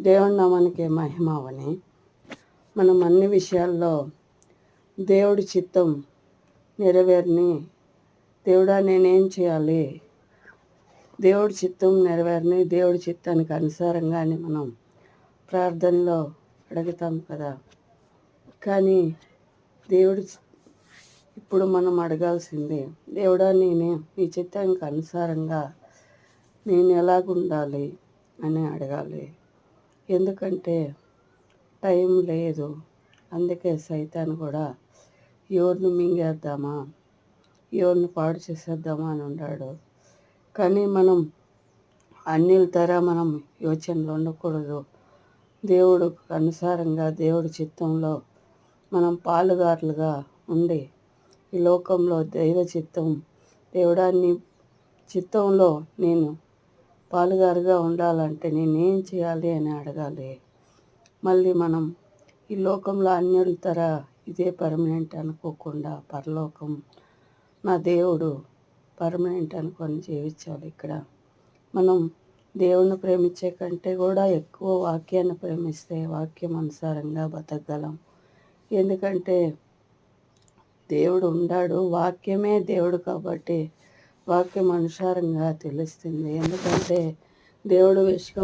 దేవుడి నామానికి మహిమ అవని మనం అన్ని విషయాల్లో దేవుడి చిత్తం నెరవేరిని దేవుడా నేనేం చేయాలి? దేవుడి చిత్తం నెరవేరిని దేవుడి చిత్తానికి అనుసారంగానే మనం ప్రార్థనలో అడుగుతాం కదా. కానీ దేవుడి ఇప్పుడు మనం అడగాల్సింది దేవుడా నేనే నీ చిత్తానికి అనుసారంగా నేను ఎలాగుండాలి అని అడగాలి. ఎందుకంటే టైం లేదు. అందుకే సైతాన్ కూడా ఎవరిని మింగేద్దామా? ఎవరిని పాడు చేసేద్దామా అని ఉన్నాడు కానీ మనం అన్నిల తర మనం యోచనలు ఉండకూడదు. దేవుడు అనుసారంగా దేవుడి చిత్తంలో మనం పాలుగారులుగా ఉండి ఈ లోకంలో దైవ చిత్తం దేవుడాన్ని చిత్తంలో నేను పాలుగారుగా ఉండాలంటే నేనేం చేయాలి అని అడగాలి. మళ్ళీ మనం ఈ లోకంలో అన్యుల తర ఇదే పర్మనెంట్ అనుకోకుండా పరలోకం నా దేవుడు పర్మనెంట్ అనుకొని జీవించాలి ఇక్కడ. మనం దేవుణ్ణి ప్రేమించే కంటే కూడా ఎక్కువ వాక్యాన్ని ప్రేమిస్తే వాక్యం అనుసారంగా బతకగలం. ఎందుకంటే దేవుడు ఉండాడు వాక్యమే దేవుడు కాబట్టి వాక్యం అనుసారంగా తెలుస్తుంది. ఎందుకంటే దేవుడు విషయం